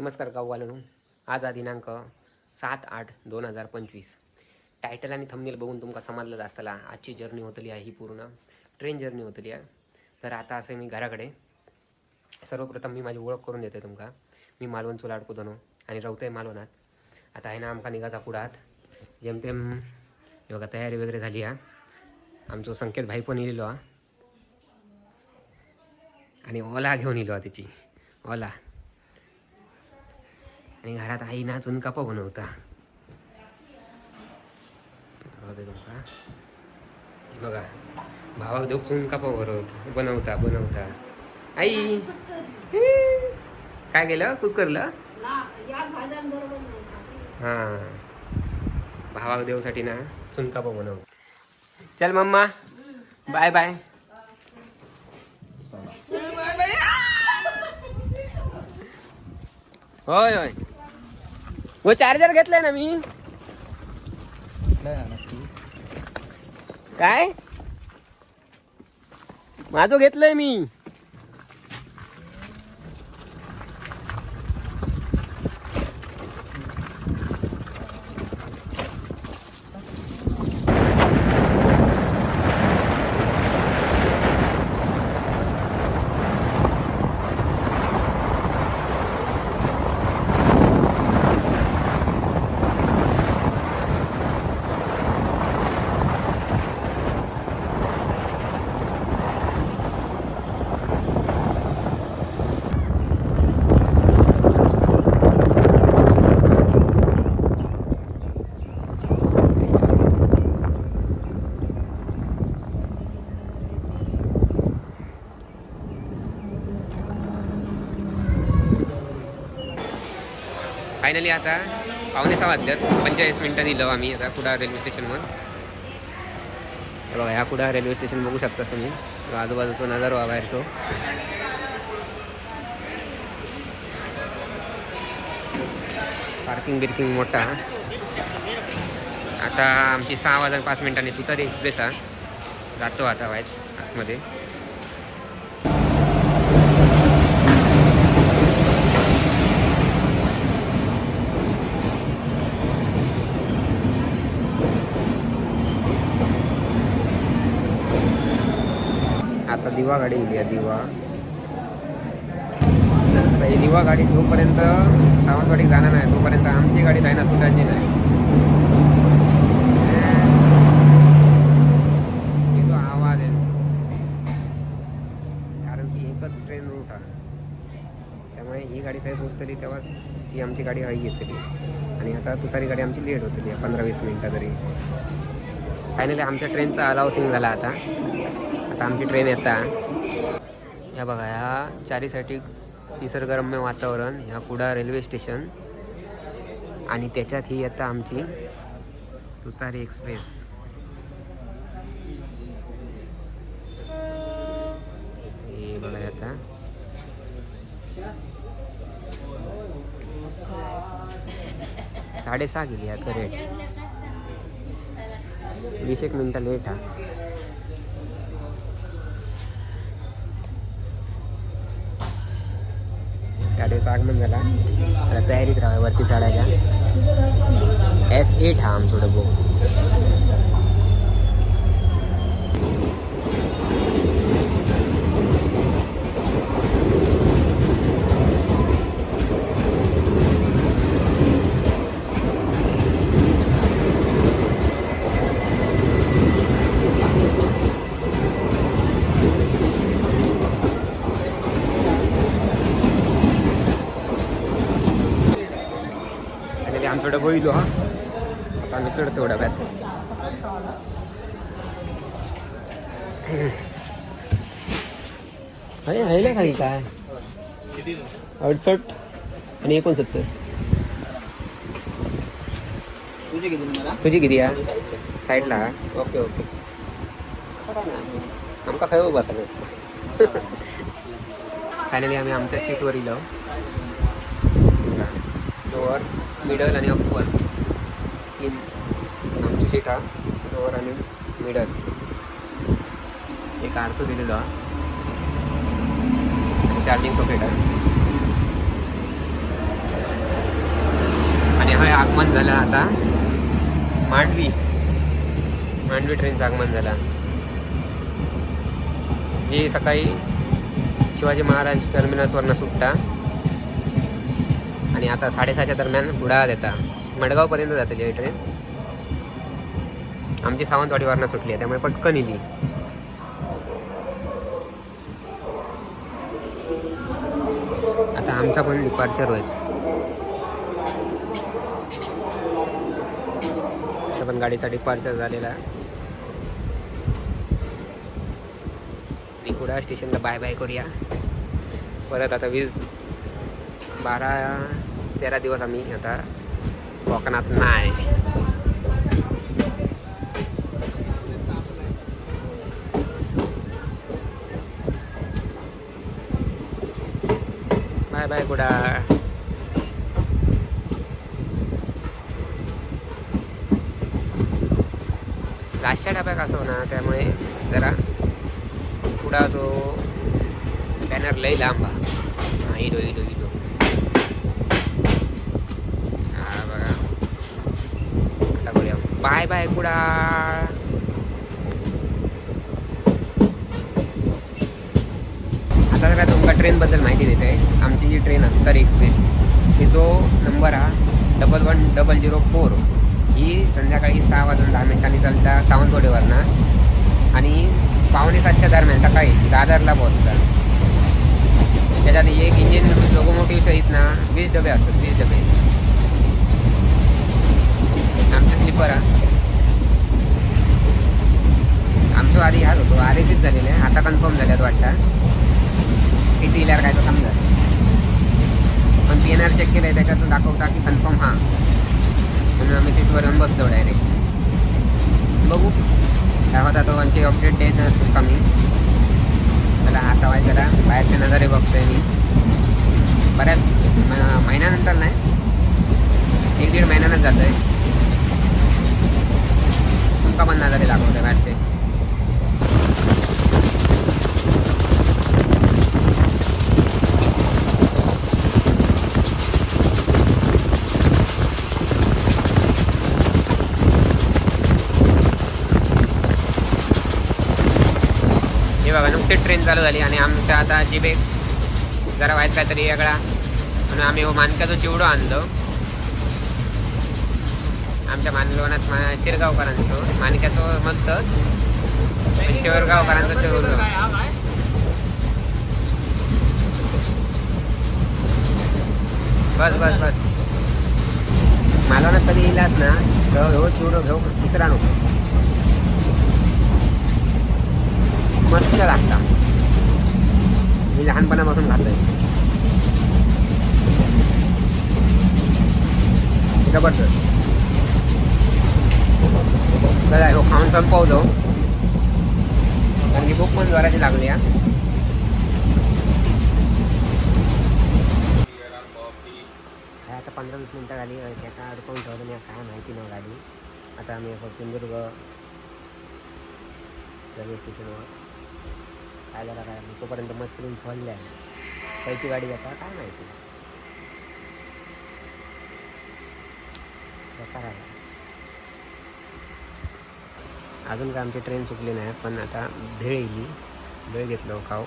नमस्कार गाववाल्यांनो आज हा दिनांक सात आठ दोन हजार पंचवीस. टायटल आणि थंबनेल बघून तुमका समजलं असताना आजची जर्नी होतली आहे ही पूर्ण. ट्रेन जर्नी होतली आहे. तर आता असं मी घराकडे सर्वप्रथम मी माझी ओळख करून देते तुमका. मी मालवण चुलाडको दोनो आणि रवतय मालवणात. आता आहे ना आमका निघाचा पुढात जेमतेम हे बघा तयारी वगैरे झाली हा. आमचो संकेत भाई पण येलेलो हा. आणि ओला घेऊन येलो हा त्याची. ओला. आणि घरात आई ना चुनकापा बनवता. तुमका हे बघा. भावाक देऊ चुनकापा बरवत बनवता. बनवता आई. काय केलं? कुस करलं? हां. भावाक देऊसाठी ना चुनकापा बनव चल मम्मा. Bye bye. होय होय. वो चार्जर घेतलाय ना मी. काय? माझं घेतलंय मी. फायनली आता पावणे सहा वाजल्यात पंचेचाळीस मिनटं दिलो आम्ही आता कुडा रेल्वे स्टेशनवर हे बघा ह्या कुडा रेल्वे स्टेशन बघू शकता तुम्ही. आजूबाजूचा नजारो बाहेरचो. पार्किंग बिर्किंग मोठा. आता आमची सहा वाजून पाच मिनिटांनी तुतारी एक्सप्रेस हा. जातो आता वायच आतमध्ये आता दिवा गाडी इली दिवा. आता ही दिवा गाडी जोपर्यंत सावंतवाडी जाणार नाही तोपर्यंत आमची गाडी जायना सुटायची नाही. आवाज आहे कारण की एकच ट्रेन रूट त्यामुळे ही गाडी काही पोचतली तेव्हाच ती आमची गाडी हळी येतली आणि आता तुतारी गाडी आमची लेट होतली पंधरा वीस मिनटं तरी. फायनली आमच्या ट्रेनचा अलाउसिंग झाला आता. आता आमची ट्रेन येता. ह्या बघा ह्या चारीसाठी निसर्गरम्य वातावरण ह्या कुडा रेल्वे स्टेशन आणि त्याच्यात ही येता आमची तुतारी एक्सप्रेस हे बघा आता. साडेसहा गेली या करेक्ट वीस एक मिनटं लेट हा. गाडीचं आगमन झाला. आता तयारीत राहा वरती चढायच्या एस एट हा आमचं डबो इलो हा. आता आम्ही चढतो डब्यात. अरे आहे खाली काय? अडसठ आणि एकोणसत्तर. तुझे किती आहे? साईडला ओके ओके. आमका खय बसा फायनली आम्ही आमच्या सीटवर इलो. मिडल आणि अप्पर तीन आमची सीट हा लोअर आणि मिडल एक आरसो दिलेलो हा. आणि चार्जिंग सॉकेट आहे. आगमन झालं आता मांडवी. मांडवी ट्रेनचं आगमन झालं. जी सकाळी शिवाजी महाराज टर्मिनसवरनं सुटता. आणि आता साडेसहाच्या दरम्यान कुडाळ देता मडगावपर्यंत जाते ही ट्रेन आमची सावंतवाडीवरनं सुटली आहे त्यामुळे पटकन इली. आता आमचा पण डिपार्चर होईल. पण गाडीचा डिपार्चर झालेला. कुडाळ स्टेशनला बाय बाय करूया. परत आता वीस बारा तेरा दिवस आम्ही आता कोकणात नाही बाय बाय गुडा लास्टच्या डब्यात असो ना त्यामुळे जरा पुढा तो बॅनर लई लांब हा, इडो इडो इडो हा बघा आता करूया बाय आता सगळ्या तुमका ट्रेनबद्दल माहिती देते. आमची जी ट्रेन अत्तर एक्सप्रेस तिचो नंबर हा double one double zero four ही संध्याकाळी सहा वाजून दहा मिनिटांनी चालता सावंतवाडीवरनं. आणि पावणे सातच्या दरम्यान सकाळी दादरला पोहोचतात त्याच्यात एक इंजिन लोकोमोटिव्ह सहित ना वीस डबे असतात वीस डबे. आमचे स्लीपर हा आमचं आधी ह्याच होतो आर एसीच झालेले आहे. आता कन्फर्म झाल्यात वाटतं. टी सी इल्यावर काय तो समजा पण पी एन आर चेक केलं आहे त्याच्यातून दाखवता की कन्फर्म हां. म्हणून आम्ही सीटवर येऊन बसतो डायरेक्ट बघू. काय होता तो आमची अपडेट देत कमी. मला आता वाय जरा बाहेरचे नजरे बघतोय मी. बऱ्याच म- महिन्यानंतर नाही. एक दीड महिन्यानंच जातोय. तुमका पण नजरे दाखवतोय बाहेरचे. बघा नुकतीच ट्रेन चालू झाली आणि आमच्या आता जिबे जरा व्हायचं काहीतरी वेगळा. म्हणून आम्ही हो चिवडो आणलो. आमच्या मानलोनात मा शिरगावकरांचं मानक्याचं म्हणतं शिवरगावकरांचं चिवडो बस बस बस. मालवणात कधी येईलाच ना तर चिवडो घेऊ तिसरा नको. मस्त लागता. मी लहानपणापासून खातोय. जबरदस्त. चला हो खाऊन जाऊ. कारण की भूक पण जोराची लागली हा. आता पंधरा वीस मिनटं गाडी त्या काय अडकवून ठेवतो नाही काय माहिती नाही गाडी. आता आम्ही असं सिंधुदुर्ग रेल्वे स्टेशनवर काय झालं काय तोपर्यंत मच्छरीन आहे कायची गाडी जाता काय माहिती आहे अजून काय आमची ट्रेन चुकली नाही पण आता भेळ येईल. भेळ घेतलं खाऊ.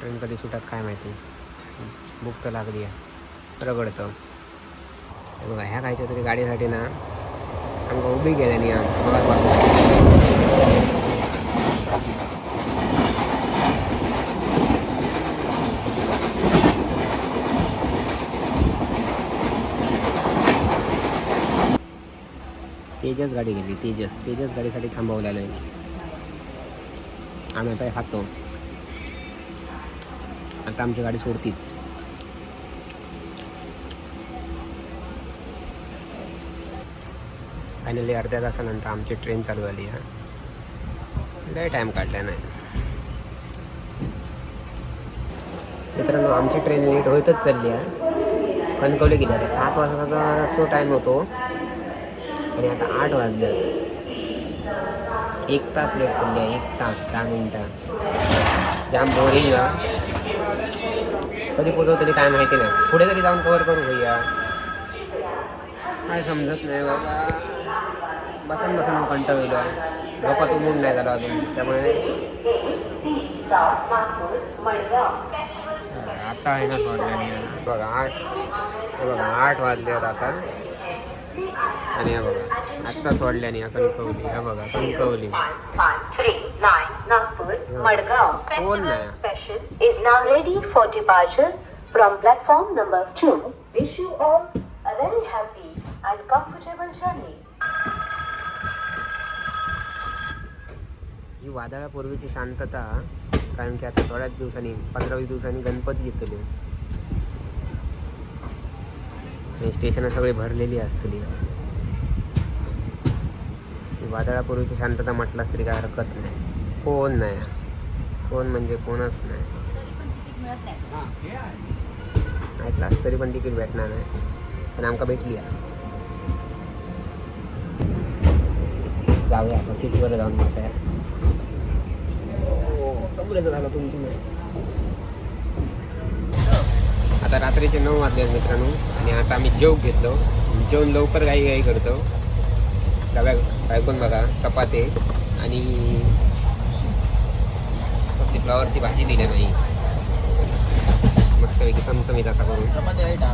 ट्रेन कधी सुटत काय माहिती? बुक तर लागली आहे. रगडतं. बघा ह्या खायच्या तरी गाडीसाठी ना आमकां उभी गेल्यानी बघा. तेजस गाडी गेली तेजस. तेजस गाडीसाठी थांबवलेलं आहे. आम्ही पाय खातो आता आमची गाडी सोडतील. फायनली अर्ध्या तासानंतर आमची ट्रेन चालू झाली आहे लय टाईम काढला नाही. मित्रांनो आमची ट्रेन लेट होतच चालली आहे कणकवली गेली. आता सात वाजताचा जो टाईम होतो आणि आता आठ वाजले. एक तास लेट समजा एक तास दहा मिनटं. जाम बोरिंग कधी पोचव तरी काय माहिती नाही. पुढे तरी जाऊन कवर करू भैया काय समजत नाही बाबा. बसन बसन कंटाळ आहे लोकांचं मूड नाही झालं अजून त्यामुळे. आता आहे ना बघा आठ बघा आठ वाजले आहेत आता. आणि हे बघा आत्ता सोडली आणि कणकवली हे बघा Kankavli. From platform number two, wish you all a very ही वादळापूर्वीची शांतता कारण की आता थोड्याच दिवसांनी पंधरावीस दिवसांनी गणपती येतले आणि स्टेशन सगळी भरलेली असतली. की वादळापूर्वीची शांतता म्हटलास तरी काय हरकत नाही. कोण नाही. कोण म्हणजे कोणच नाही. ऐकलास तरी पण तिकीट भेटणार नाही. पण आमका भेटली आहे. जाऊया आता सीटवर जाऊन बसाया कमरेचं झालं आता रात्रीचे नऊ वाजले मित्रांनो. आणि आता आम्ही जेव घेतलो. जेवण लवकर काही काही करतो. डब्या ऐकून बघा चपाते आणि आपली फ्लावरची भाजी दिली नाही मस्तपैकी चमचमीत असा करून. चपाती आहे का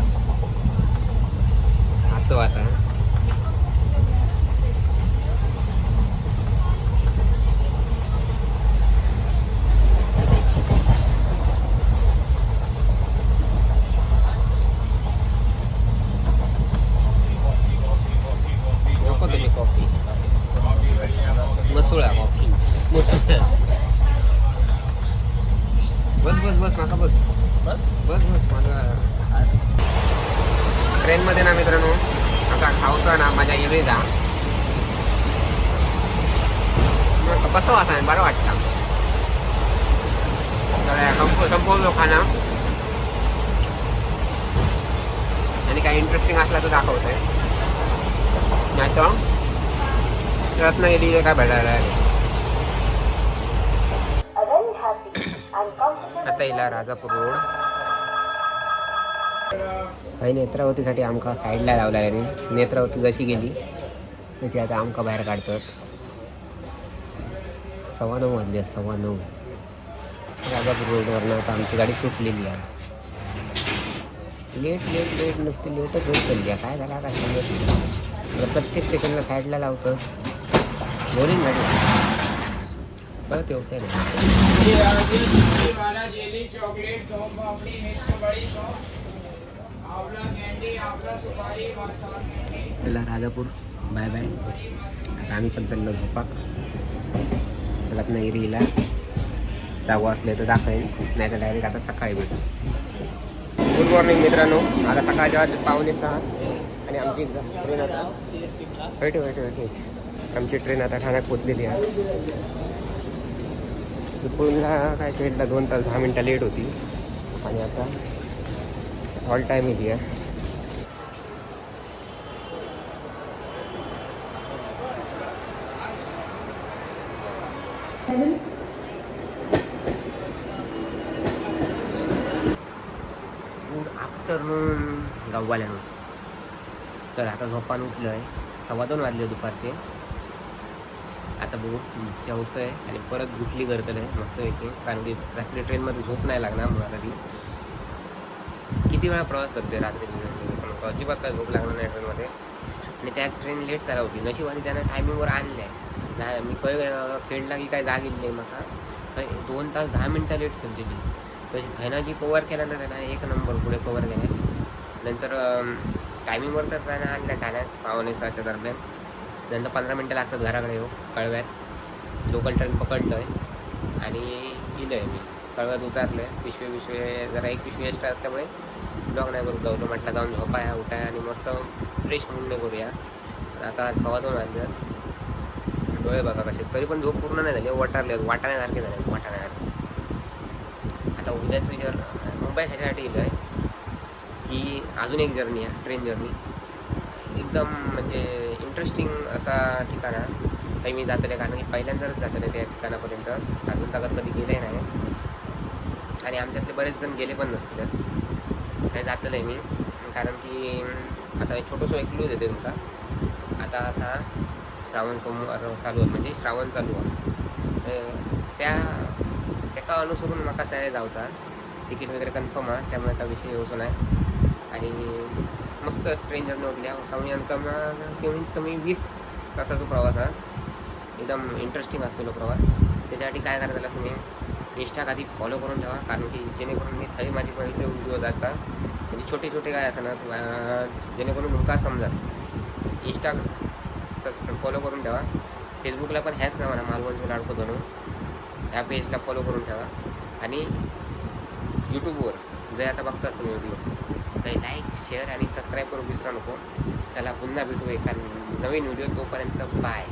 खातो आता. बस बस बस माका बस. बस? बस बस माझा ट्रेनमध्ये ना मित्रांनो असा खाऊचा ना माझ्या इवेजा कसं वासा बरं वाटतं. कंपो संपवलो खाना. आणि काही इंटरेस्टिंग असला तर दाखवतोय. नाही तर रत्नागिरी काय भेटायला आहे A very happy and comfortable आता येला राजापूर रोड. काही नेत्रावतीसाठी आमका साईडला लावला रे. नेत्रावती जशी गेली तशी आता आमका बाहेर काढतात. सव्वा नऊ वाजले सव्वा नऊ. राजापूर रोडवरनं आता आमची गाडी सुटलेली आहे. लेट लेट लेट नुसती लेटच होत चालली आहे. काय झालं काय सांगत प्रत्येक स्टेशनला साईडला लावतं बोरिंग गाडी. परत व्यवसाय नाही चला राजापूर बाय बाय आता आम्ही पण चाललो झोपाक. रत्नागिरीला जाऊ असले तर दाखवेन नाही तर डायरेक्ट आता सकाळी भेटू. गुड मॉर्निंग मित्रांनो. आता सकाळच्या वाजले पावणे सहा आणि आमची ट्रेन आता. वेट वेट वेट आमची ट्रेन आता ठाण्यात पोचलेली आहे. सुपूरला काय ट्रेनला दोन तास दहा मिनटं लेट होती. आणि आता ऑल टाईम इली आहे गुड आफ्टरनून गाववाल्यानं. तर आता झोपान उठलं आहे सव्वा दोन वाजले दुपारचे. आता बघू जेवतो आहे. आणि परत गुठली करतलं आहे मस्तपैकी कारण की रात्री ट्रेनमध्ये झोप नाही लागणार मला कधी किती वेळा प्रवास करते रात्री पण अजिबात काय झोप लागणार नाही ट्रेनमध्ये आणि त्या ट्रेन लेट चालू होती. नशिबाने त्यानं टायमिंगवर आणलं आहे नाही मी खंय खेळला की काय जाग नाही म्हाका तर दोन तास दहा मिनटं लेट समजली तशी थैना जी कवर केला ना त्यानं एक नंबर पुढे कवर केला. नंतर टायमिंगवर तर त्यानं आणल्या ठाण्यात पावणे सहाच्या दरम्यान. नंतर पंधरा मिनटं लागतात घराकडे येऊ कळव्यात. लोकल ट्रेन पकडलं आहे आणि गेलो आहे मी. कळव्यात उतारलं आहे पिशवे पिशवे जरा एक पिशवी एक्स्ट्रा असल्यामुळे ब्लॉग नाही करू. जाऊ म्हटलं जाऊन झोपाया उठाया आणि मस्त फ्रेश मुंडे करूया. आता सव्वा दोन वाजल्यात डोळे बघा कसे. तरी पण झोप पूर्ण नाही झाली. वाटारले वाटाण्यासारखे झाले. वाटाण्यासारखे. आता उद्याच विचार मुंबई ह्याच्यासाठी इलो आहे की अजून एक जर्नी आहे. ट्रेन जर्नी एकदम म्हणजे इंटरेस्टिंग असा ठिकाण आहे. काही मी जातले कारण की पहिल्यांदाच जातले त्या ठिकाणापर्यंत. अजून तागत कधी गेले नाही. आणि आमच्यातले बरेच जण गेले पण नसले काही जातलं आहे मी. कारण की आता एक छोटंसं एक क्लू देते तुमका आता असा श्रावण सोमवार चालू आहे. म्हणजे श्रावण चालू आहे. त्या त्याका अनुसरून म्हाका त्या जावचा. तिकीट वगैरे कन्फर्म आहे. त्यामुळे त्या विषय येवचो नाही. आणि मस्त ट्रेन जर्नी वगल्या कमी आणि कमी कमीत कमी वीस तासाचा प्रवास हा. एकदम इंटरेस्टिंग असतो तो प्रवास. त्याच्यासाठी काय करायचं झालं असं मी इंस्टा आधी फॉलो करून ठेवा. कारण की जेणेकरून मी थंय माझे पहिले व्हिडिओ जातात. म्हणजे छोटे छोटे काय असं ना जेणेकरून तुमका समजा इंस्टा सबस्क्राईब फॉलो करून ठेवा. फेसबुकला पण ह्याच नावानं मालवणचं लाडको बनवून ह्या पेजला फॉलो करून ठेवा. आणि यूट्यूबवर जे आता बघताच तुम्ही व्हिडिओ काही लाईक शेअर आणि सबस्क्राईब करून विसरू नको. चला पुन्हा भेटू एका नवीन व्हिडिओ तोपर्यंत बाय